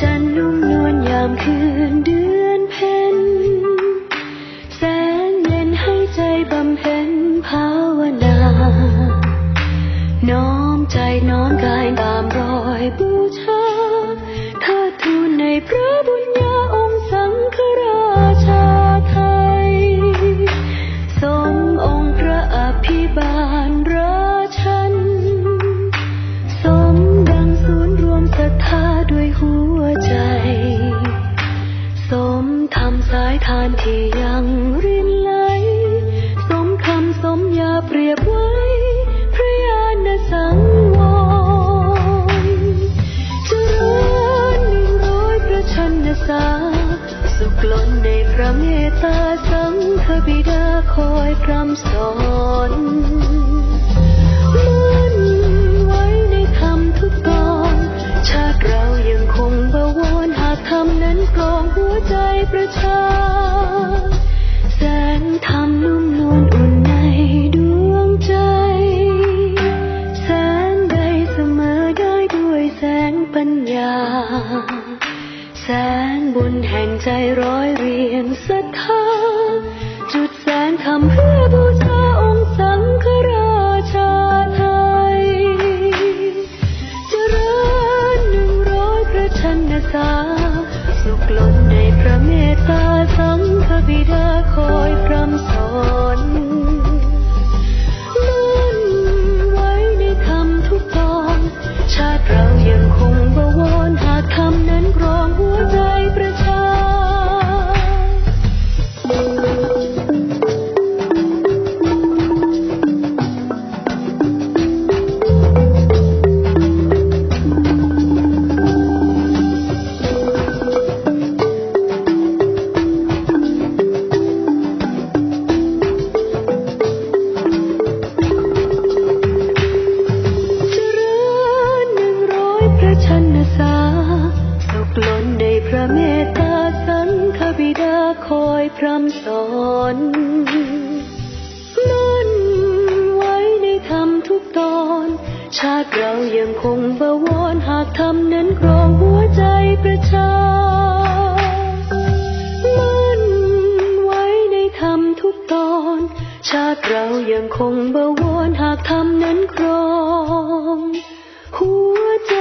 จัน ที่ยังรินไหล สมคำสมยาเปรียบไว้ พระญาณสังวรเจริญหนึ่งร้อยพระชนสา สุขล้นในพระเมตตาสังฆบิดาคอยพร่ำสอนมั่นไว้ในธรรมทุกตอน ชาติเรายังคงบวรหากธรรมนั้นกรองหัวใจประชาแส งธรรมนุ่มนวลอุ่นในดวงใจ แสงใดเสมอได้ด้วยแสงปัญญา แสงบุญแห่งใจร้อยเรียงศรัทธา จุดแสงธรรมเพื่อบูชาองค์สังฆราชาไทยเจริญหนึ่งร้อยพระชนสาสุขล้นในพระเมตตาสังฆบิดาคอยพร่ำ พร่ำสอนมั่นไว้ในธรรมทุกตอน ชาติเรายังคงบวรหากธรรมนั้นครองหัวใจประชามั่นไว้ในธรรมทุกตอน ชาติเรายังคงบวรหากธรรมนั้นครอง หัวใจ